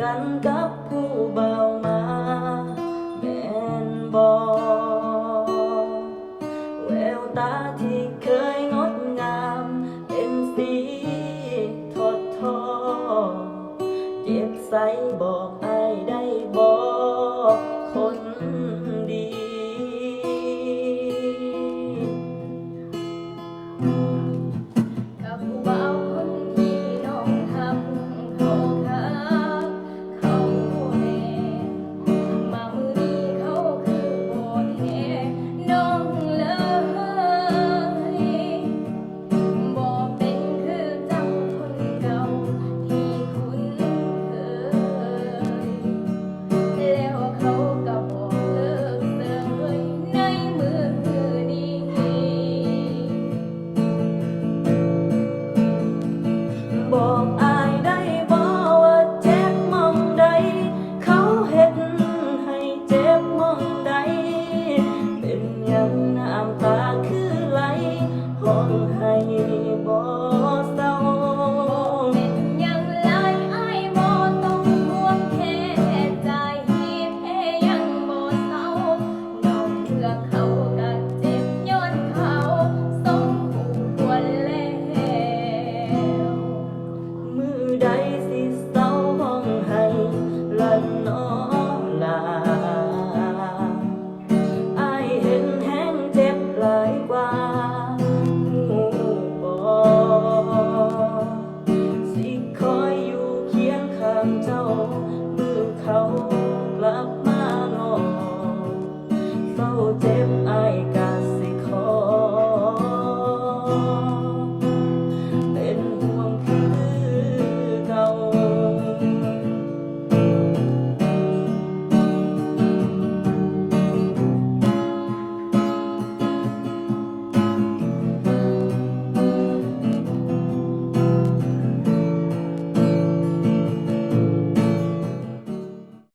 กันกับผู้เบามาแม่นบอแววตาที่เคยงดงาม เป็นสีทอดทอเจ็บใสบอกไอาได้บอกคน love.